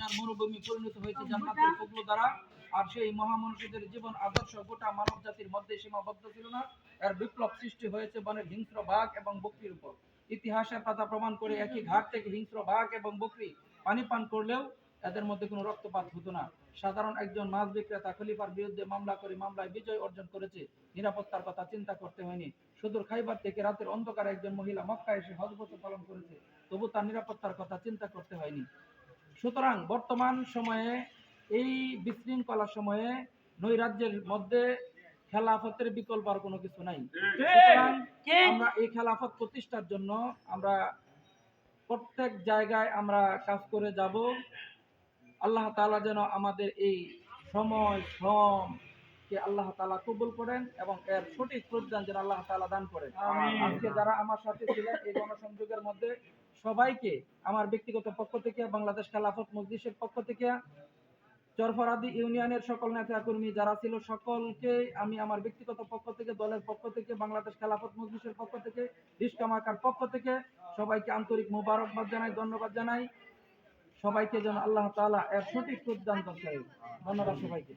মদিনার মরুভূমি পরিণত হয়েছে জান্নাতের ফজল দ্বারা, আর সেই মহামনুষ্যদের জীবন আদর্শ গোটা মানব জাতির মধ্যে সীমাবদ্ধ ছিল না। এর বিপ্লব সৃষ্টি হয়েছে বনের হিংস্র বাঘ এবং বকরির উপর। ইতিহাসের পাতা প্রমাণ করে একই ঘাট থেকে হিংস্র বাঘ এবং বকরি পানি পান করলেও এদের মধ্যে কোনো রক্তপাত হতো না। সাধারণ একজন মাছ বিক্রেতা খলিফার বিরুদ্ধে মামলা করে মামলায় বিজয় অর্জন করেছে। নিরাপত্তার কথা চিন্তা করতে হয়নি। সুদূর খাইবার থেকে রাতের অন্ধকারে একজন মহিলা মক্কা এসে হজবত পালন করেছে। তবু তার নিরাপত্তার কথা চিন্তা করতে হয়নি। সুতরাং বর্তমান সময়ে এই বিশৃঙ্খলা সময়ে নৈরাজ্যের মধ্যে খেলাফতের বিকল্প আর কোনো কিছু নাই। সুতরাং আমরা এই খেলাফত প্রতিষ্ঠার জন্য আমরা প্রত্যেক জায়গায় আমরা কাজ করে যাব। আল্লাহ তালা যেন আমাদের এই সময় শ্রম কে আল্লাহ তাআলা কবুল করেন এবং এর সঠিক প্রদান যেন আল্লাহ তাআলা দান করেন। আজকে যারা আমার সাথে ছিলেন এই গণসংযোগের মধ্যে সবাইকে আমার ব্যক্তিগত পক্ষ থেকে বাংলাদেশ খেলাফত মজলিসের পক্ষ থেকে চরফরাদি ইউনিয়নের সকল নেতা কর্মী যারা ছিল সকলকে আমি আমার ব্যক্তিগত পক্ষ থেকে দলের পক্ষ থেকে বাংলাদেশ খেলাফত মজলিসের পক্ষ থেকে ইস্কামাকার পক্ষ থেকে সবাইকে আন্তরিক মোবারকবাদ জানাই ধন্যবাদ জানাই। সবাইকে যেন আল্লাহ তাআলা এর সঠিক করতে ধন্যবাদ সবাইকে।